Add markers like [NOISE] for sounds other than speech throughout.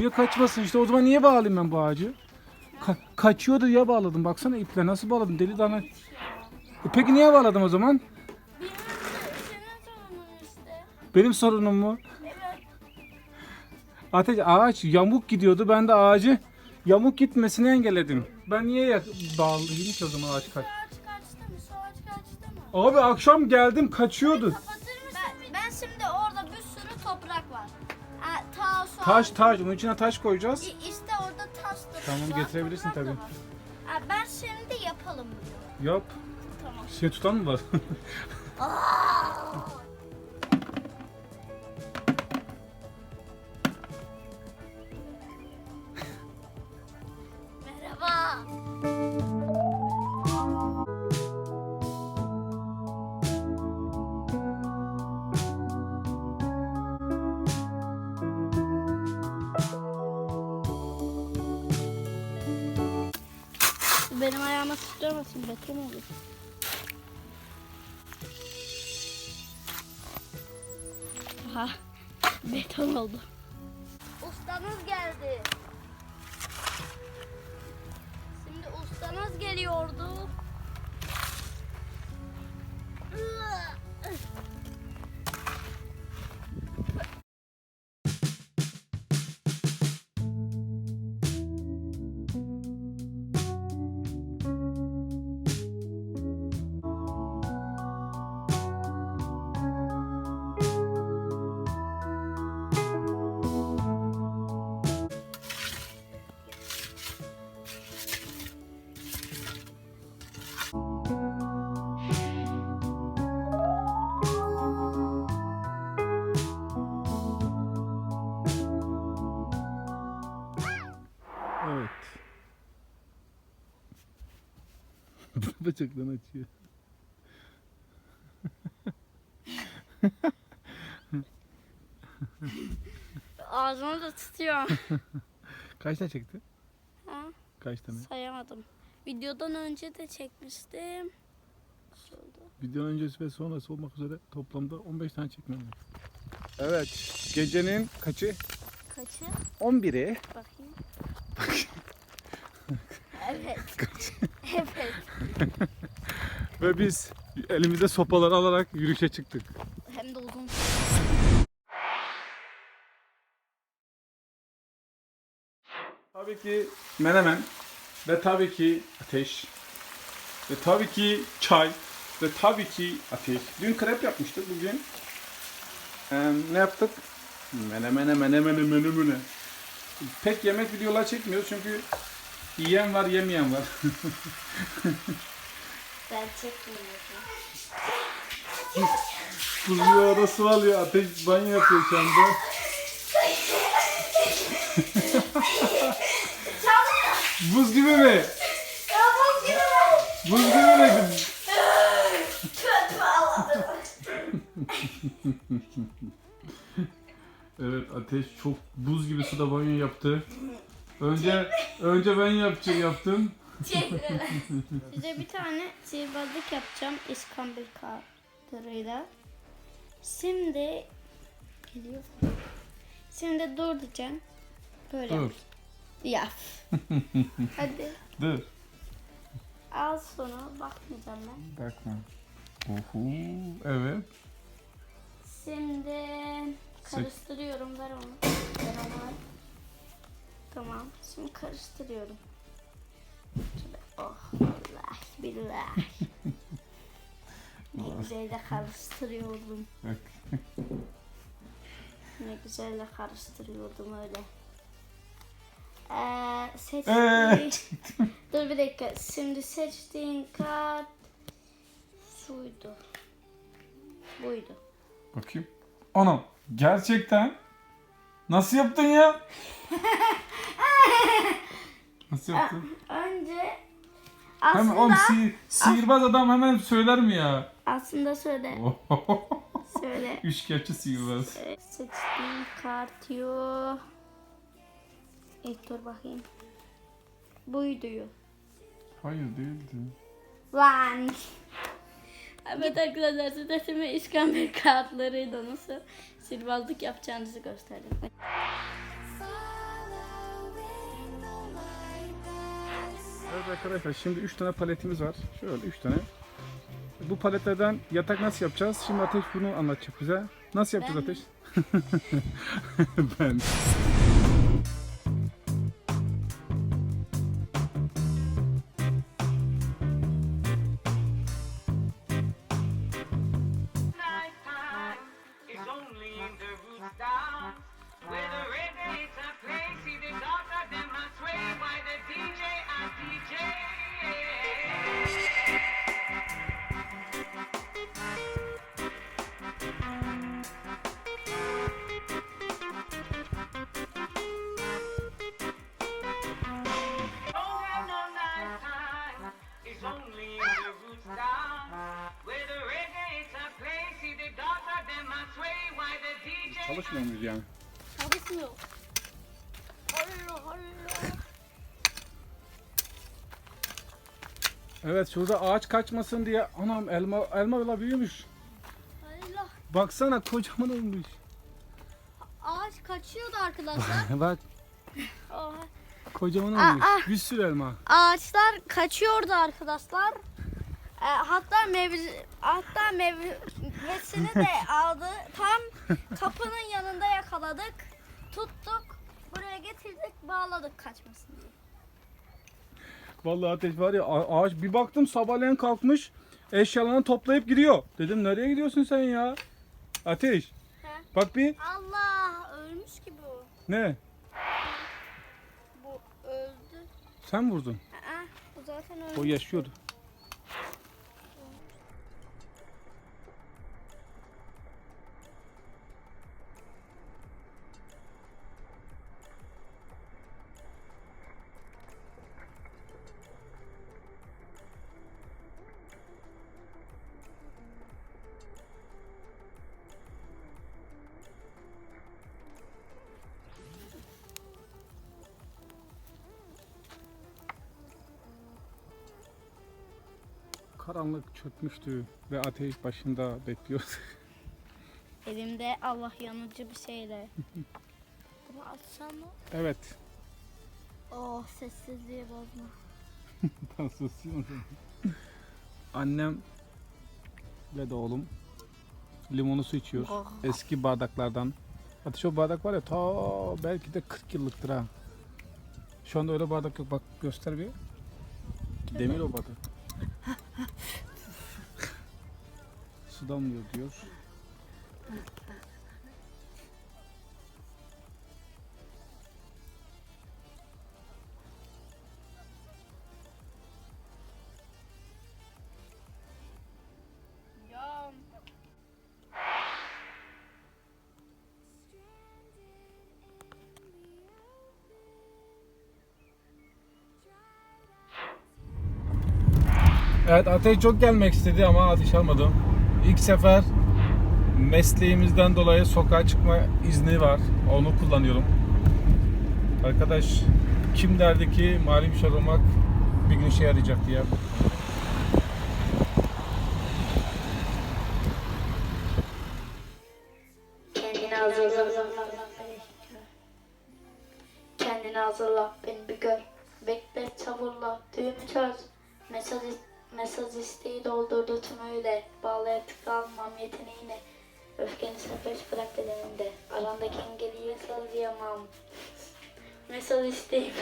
Niye kaçmasın işte o zaman niye bağlayayım ben bu ağacı? Ka- kaçıyordu diye bağladım. Baksana iple nasıl bağladım deli dana. E peki niye bağladım o zaman? Senin sorunun işte. Benim sorunum mu? Evet. Ateş ağaç yamuk gidiyordu. Ben de ağacı yamuk gitmesini engelledim. Ben niye ya- bağlayayım ki o zaman ağaç kaç? Şu ağaç kaçtı mı? Şu ağaç kaçtı mı? Abi akşam geldim kaçıyordu. Taş taş bunun içine taş koyacağız. İşte orada taş da Tamam, getirebilirsin tabii. Ha, ben şimdi yapalım bunu. Yap. Tamam. Şey tutan mı var? [LAUGHS] Merhaba. Sıçramasın beton olur. Aha beton oldu. Evet. [LAUGHS] Bacaklarını açıyor. Ağzımı da tutuyor. [LAUGHS] Kaç tane çekti? Ha, Kaç tane? sayamadım. Videodan önce de çekmiştim. Şurada. Videonun öncesi ve sonrası olmak üzere toplamda 15 tane çekmem. Evet. Gecenin kaçı? Kaçı? 11'i. Bakayım. Evet. evet. Ve biz elimize sopaları alarak yürüyüşe çıktık. Hem de uzun. Tabii ki menemen ve tabii ki ateş ve tabii ki çay ve tabii ki ateş. Dün krep yapmıştık bugün. eee, ne yaptık? Menemene menemene menemene. Pek yemek videolar çekmiyoruz çünkü yiyen var yemeyen var. [LAUGHS] Ben çekmiyorum. Kuzuyu arası alıyor. Ateş banyo yapıyor şu anda. [LAUGHS] Buz gibi mi? Buz gibi mi? [LAUGHS] evet Ateş çok buz gibi suda banyo yaptı. Önce önce ben yapacağım yaptım. Size bir tane sihirbazlık yapacağım iskambil kartlarıyla. Şimdi geliyor. Şimdi dur diyeceğim. Böyle Dur. yap. [LAUGHS] Hadi Dur. al sonu bakmayacağım ben. Bakma. Uhu. Evet. Şimdi karıştırıyorum ver onu. Ver onu al. Tamam şimdi karıştırıyorum. Şöyle, oh Allah billah. ne güzel de karıştırıyordum. [LAUGHS] Ne güzel de karıştırıyordum öyle. Ee, seçtiğin... Evet. [LAUGHS] Dur bir dakika. Şimdi seçtiğin kart şuydu. Buydu. Bakayım. Anam gerçekten nasıl yaptın ya? [LAUGHS] nasıl yaptın? Önce Hemen aslında oğlum si- sihirbaz adam hemen söyler mi ya? aslında söyle [LAUGHS] söyle. Üçkağıtçı sihirbaz. Seçtiğin kart yo. İlk dur bakayım. Buydu. Hayır değildi. Lan. Evet arkadaşlar size şimdi işkembe [LAUGHS] kağıtlarıyla nasıl sihirbazlık yapacağınızı gösterdim. Evet arkadaşlar şimdi 3 tane paletimiz var. Şöyle 3 tane. Bu paletlerden yatak nasıl yapacağız? Şimdi Ateş bunu anlatacak bize. Nasıl yapacağız ben Ateş? [LAUGHS] ben. Çalışmıyor muyuz yani? Çalışmıyor. Allah Allah. Evet şurada ağaç kaçmasın diye anam elma elma bile büyümüş. Allah. Baksana kocaman olmuş. Ağaç kaçıyordu arkadaşlar. [LAUGHS] Bak Oha. kocaman Aa, olmuş. aa. Bir sürü elma. Ağaçlar kaçıyordu arkadaşlar. E, hatta meyve hatta meyvesini de aldı. Tam kapının yanında yakaladık. Tuttuk. Buraya getirdik, bağladık kaçmasın diye. Vallahi ateş var ya a- ağaç bir baktım sabahleyin kalkmış eşyalarını toplayıp gidiyor. Dedim nereye gidiyorsun sen ya? Ateş. He. Bak bir Allah ölmüş ki bu. ne? Bu öldü. Sen vurdun. Aa, bu zaten ölmüş. O yaşıyordu. Karanlık çökmüştü ve ateş başında bekliyordu. [LAUGHS] Elimde Allah yanıcı bir şeyle. [LAUGHS] Bunu atsam mı? evet. Oh sessizliği bozma. [LAUGHS] Tansiyonu. Annem ve de oğlum limonlu su içiyor. Oh. Eski bardaklardan. Ateş o bardak var ya ta belki de 40 yıllıktır ha. Şu anda öyle bardak yok. Bak göster bir. Demir o bardak. Su damlıyor diyor. Ya. Evet Ateş çok gelmek istedi ama Ateş almadım. İlk sefer mesleğimizden dolayı sokağa çıkma izni var. Onu kullanıyorum. Arkadaş kim derdi ki mali müşavir olmak bir gün işe yarayacak diye. Kendini hazırla. Kendini hazırla. Beni bir gör. Bekle sabırla. Düğümü çöz. Mesaj, mesaj isteği doldurdu tümüyle. Bağlaya tıkalmam yeteneğine. Öfkeni serbest bırak bedeninde. Arandaki engeli yaslayamam. Mesaj isteğim.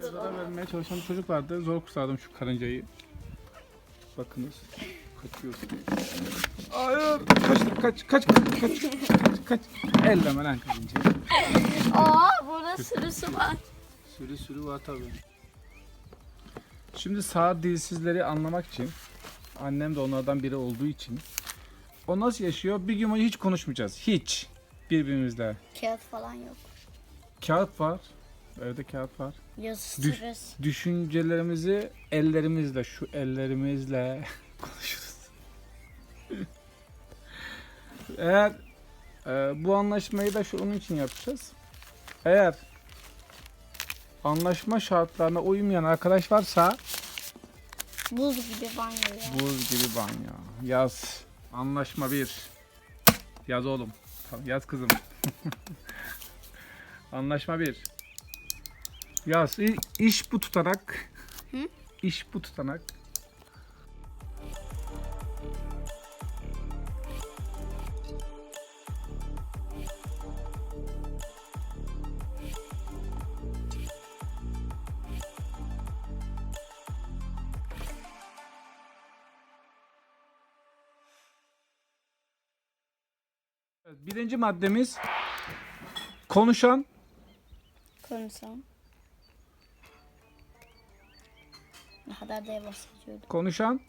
Zarar vermeye çalışan çocuk vardı. Zor kurtardım şu karıncayı. Bakınız. Kaçıyor. Hayır. Kaç, kaç, kaç, kaç, kaç, kaç, kaç. Elleme lan karıncayı. Aa burada sürüsü var. Sürü sürü var tabii. Şimdi sağ dilsizleri anlamak için annem de onlardan biri olduğu için o nasıl yaşıyor? Bir gün boyunca hiç konuşmayacağız. Hiç. Birbirimizle. Kağıt falan yok. Kağıt var. Evde kağıt var. Düş- sürüsü. Düşüncelerimizi ellerimizle, şu ellerimizle [LAUGHS] konuşuruz. Eğer e, bu anlaşmayı da şu onun için yapacağız. Eğer anlaşma şartlarına uymayan arkadaş varsa Buz gibi banyo ya. buz gibi banyo. Yaz. Anlaşma bir. Yaz oğlum. Yaz kızım. [LAUGHS] Anlaşma bir. Yaz. İş bu tutarak. Hı? İş bu tutanak. Maddemiz konuşan Konuşsam. Ne kadar da bahsediyordu. konuşan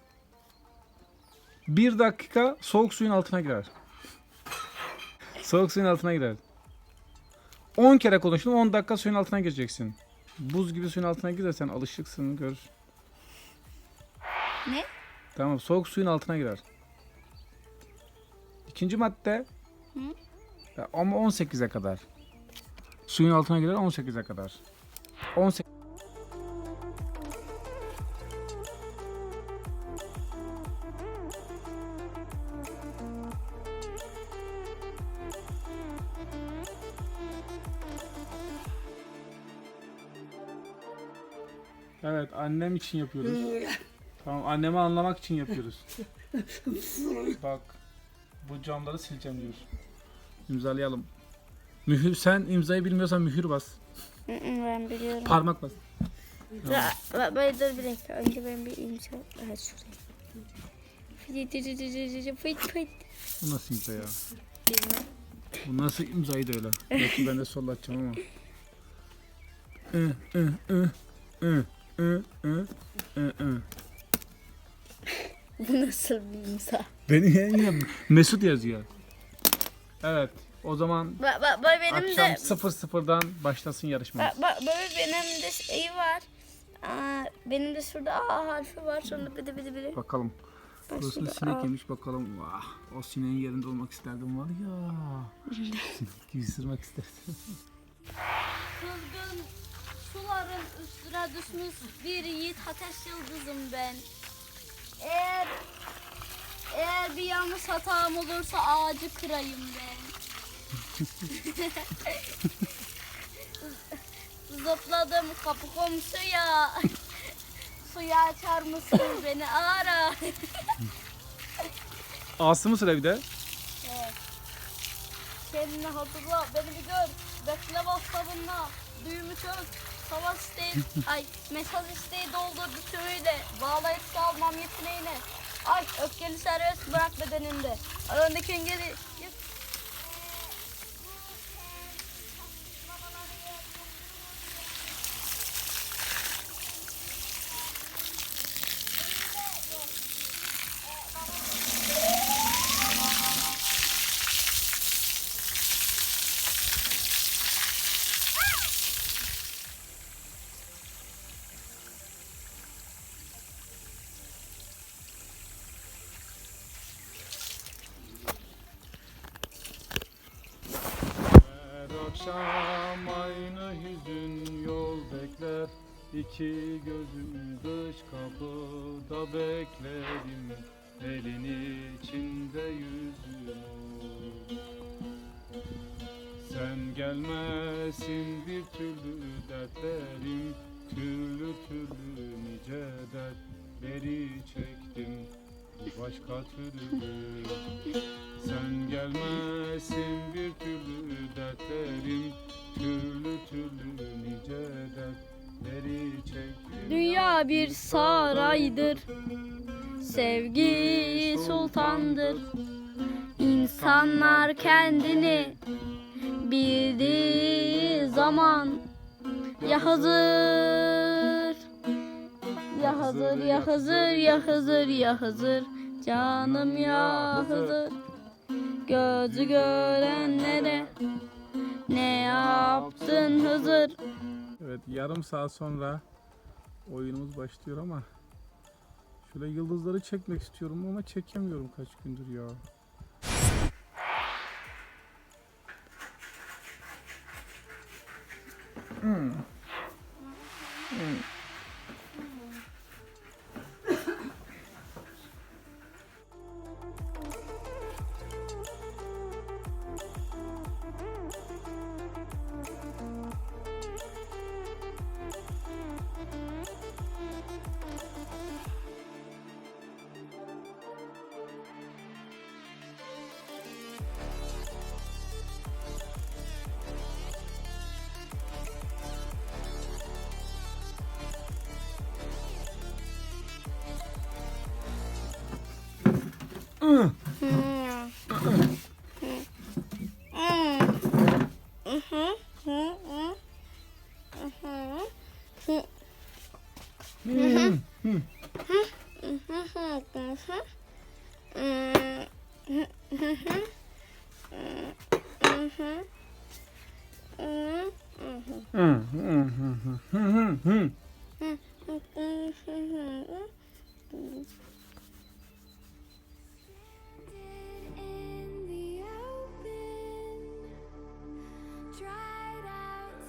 bir dakika soğuk suyun altına girer. Soğuk suyun altına girer. 10 kere konuştun 10 dakika suyun altına gireceksin. Buz gibi suyun altına girersen alışıksın gör. Ne? Tamam soğuk suyun altına girer. İkinci madde Hı? Ya ama 18'e kadar. Suyun altına girer 18'e kadar. 18 Evet annem için yapıyoruz. tamam annemi anlamak için yapıyoruz. [LAUGHS] Bak bu camları sileceğim diyor. İmzalayalım. Mühür sen imzayı bilmiyorsan mühür bas. ben biliyorum. Parmak bas. Dur, böyle dur bir dakika. Önce ben bir imza... Evet şuraya. Fıt fıt fıt. Bu nasıl imza ya? Bilmem. Bu nasıl imzayı da öyle. Belki ben de sollatacağım ama. Bu nasıl bir imza? Beni yine Mesut yazıyor. Evet. O zaman Bak bak bak benim akşam de... 00'dan başlasın yarışmamız. Bak bak böyle benim de şey var. Aa, benim de şurada A harfi var. Sonra bir de bir de bir de. Bakalım. Bak Burası şurada sinek yemiş bakalım. Vah, o sineğin yerinde olmak isterdim var ya. [LAUGHS] Sinek gibi ısırmak isterdim. Kızgın suların üstüne düşmüş bir yiğit ateş yıldızım ben. Eğer eğer bir yanlış hatam olursa ağacı kırayım ben. Zıpladım kapı komşuya. [LAUGHS] Suya açar mısın beni ara. [LAUGHS] Ağası mı sıra bir de? Kendini hatırla beni bir gör. Bekle WhatsApp'ınla. Düğümü çöz. Savaş isteği, [LAUGHS] ay mesaj isteği doldurdu tümüyle. Bağlayıp almam yeteneğine. Ay öfkeli serbest bırak bedeninde. Öndeki engeli gelmesin bir türlü dertlerim Türlü türlü nice dertleri çektim başka türlü sen gelmesin bir türlü dertlerim Türlü türlü nice dertleri çektim Dünya bir saraydır. Sevgi sultandır. İnsanlar kendini bildiği zaman ya hazır ya hazır ya hazır ya hazır ya hazır. Canım ya hazır. Gözü görenlere ne yaptın Hızır Evet yarım saat sonra oyunumuz başlıyor ama Şöyle yıldızları çekmek istiyorum ama çekemiyorum kaç gündür ya Mm.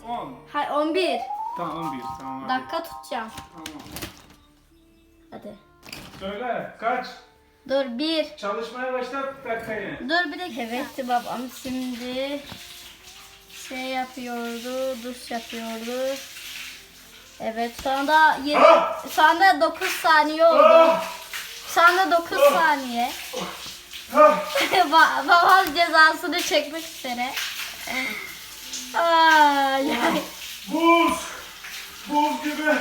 10. Hay 11. Tamam 11. Tamam abi. Dakika tutacağım. Tamam. Hadi. Söyle kaç? Dur bir. Çalışmaya başlat dakikayı. Dur bir dakika. Evet babam şimdi şey yapıyordu, duş yapıyordu. Evet şu anda 20, şu anda 9 saniye oldu. Ah! Şu anda 9 saniye. Ah! [LAUGHS] Ba- babam cezasını çekmek üzere. [LAUGHS] Ay, ay. Buz! Buz gibi!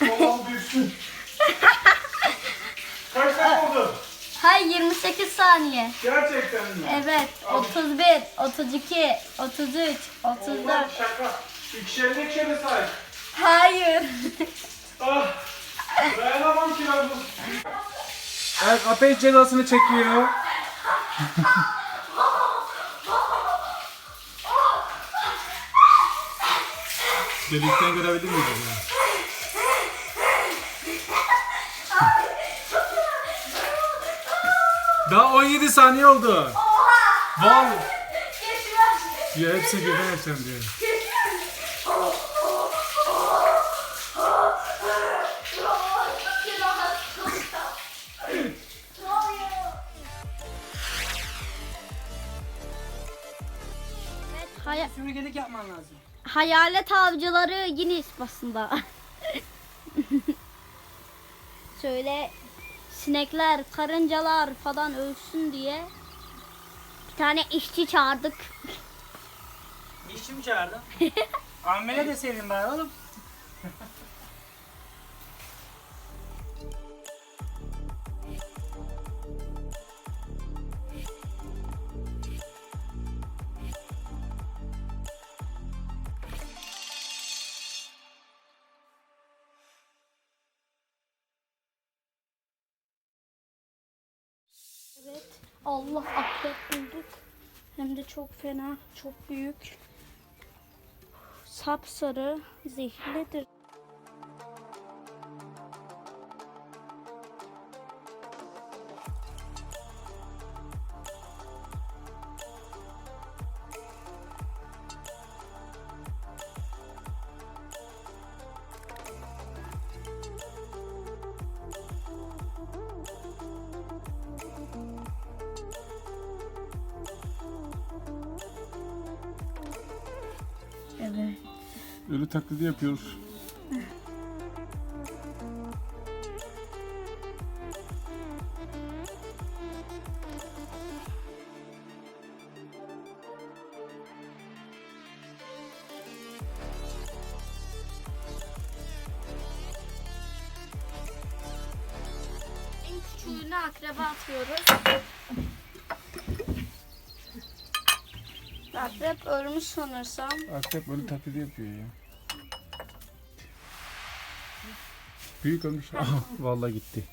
Babam düşsün. Kaç dakika oldu? Hay 28 saniye. Gerçekten mi? Evet 31, 32, 33, Allah 34. şaka. İkişerli ikişerli say. Hayır. Ah! Dayanamam ki ben bu. Evet ateş cezasını çekiyor. [LAUGHS] Delikten görebilir miyiz? Daha 17 saniye oldu. Val. Ya hepsi birden yapacağım diyor. Hay- Süpürgelik yapman lazım. Hayalet avcıları yine basında. [LAUGHS] Şöyle sinekler, karıncalar falan ölsün diye bir tane işçi çağırdık. İşçi mi çağırdın? [LAUGHS] Amele deseydin bari oğlum. Evet. Allah akrep bulduk. Hem de çok fena, çok büyük. Sapsarı, zehirlidir. Taklidi yapıyoruz. En küçüğünü akrebe atıyoruz. Akrep ölmüş sanırsam. Akrep ölü taklidi yapıyor ya. Büyük ölmüş. Aha, vallahi gitti.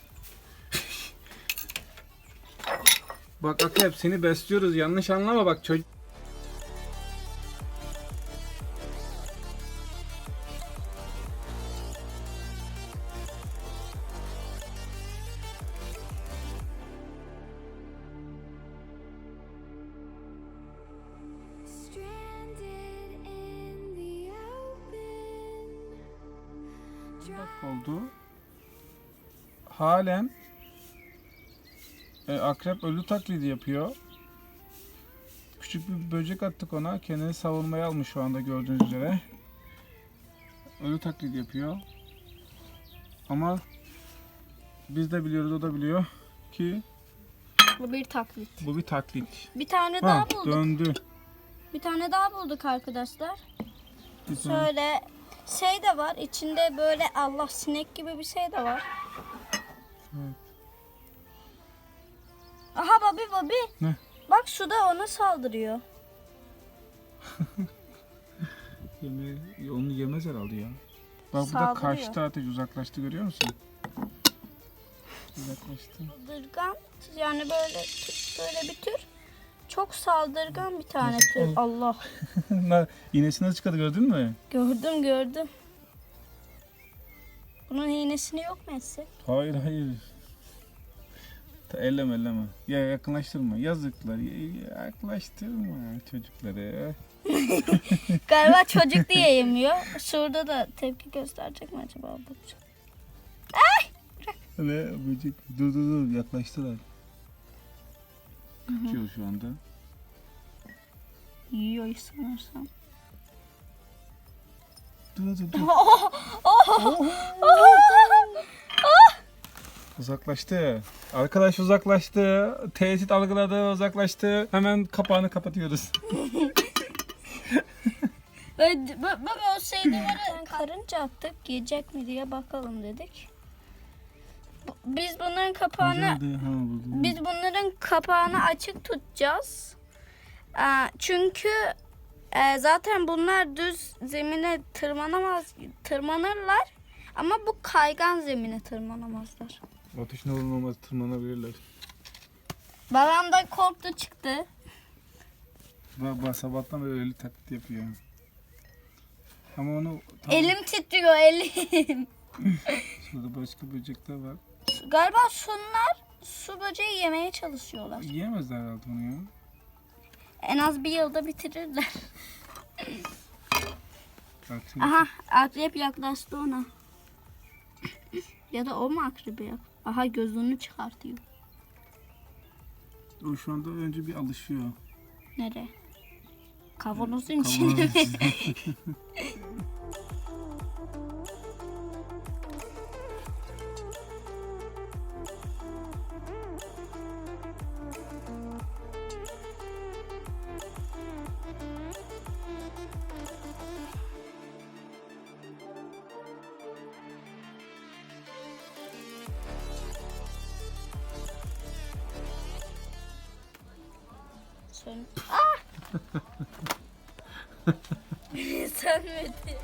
bak Akrep seni besliyoruz yanlış anlama bak çocuk. Oldu. Halen e, akrep ölü taklidi yapıyor. Küçük bir böcek attık ona. Kendini savunmaya almış şu anda gördüğünüz üzere. Ölü taklidi yapıyor. Ama biz de biliyoruz o da biliyor ki Bu bir taklit. bu bir taklit. Bir tane Ha, daha bulduk. döndü. Bir tane daha bulduk arkadaşlar. Bir Şöyle şey de var. içinde böyle Allah sinek gibi bir şey de var. Aha Bobby Bobby. Ne? Bak su da ona saldırıyor. [LAUGHS] Yeme, onu yemez herhalde ya. Bak bu da Saldırıyor. kaçtı ateş uzaklaştı görüyor musun? [SIGHS] Uzaklaştı. Saldırgan yani böyle böyle bir tür. Çok saldırgan bir tane tür. Allah. [LAUGHS] Na- İğnesi nasıl çıkardı gördün mü? Gördüm gördüm. Bunun iğnesini yok mu etsek? Hayır hayır. Ta, elleme elleme. Ya yakınlaştırma. Yazıklar. ya- Yaklaştırma çocukları. [LAUGHS] Galiba çocuk diye yemiyor. Şurada da tepki gösterecek mi acaba bu? Ne böcek? Dur dur dur yaklaştılar. Kaçıyor şu anda. Yiyor sanırsam. Dur dur dur. [LAUGHS] Uzaklaştı. Arkadaş uzaklaştı. Tehdit algıladı uzaklaştı. Hemen kapağını kapatıyoruz. Baba o şeyleri karınca attık yiyecek mi diye bakalım dedik. Biz bunların kapağını biz bunların kapağını açık tutacağız. Aa, Çünkü e, zaten bunlar düz zemine tırmanamaz tırmanırlar ama bu kaygan zemine tırmanamazlar. Ateşin olur olmaz tırmanabilirler. Babam da korktu çıktı. Bak, bak sabahtan beri öyle taklit yapıyor. Ama onu tam Elim titriyor elim. [LAUGHS] şurada başka böcekler var. Galiba şunlar su böceği yemeye çalışıyorlar. Yiyemezler herhalde onu ya. En az bir yılda bitirirler. Aha akrep yaklaştı ona. ya da o mu akrebi yak? Aha gözünü çıkartıyor. o şu anda önce bir alışıyor. Nereye? Kavanozun içine mi? [LAUGHS] Sön. Ah! [LAUGHS] Sönmedi.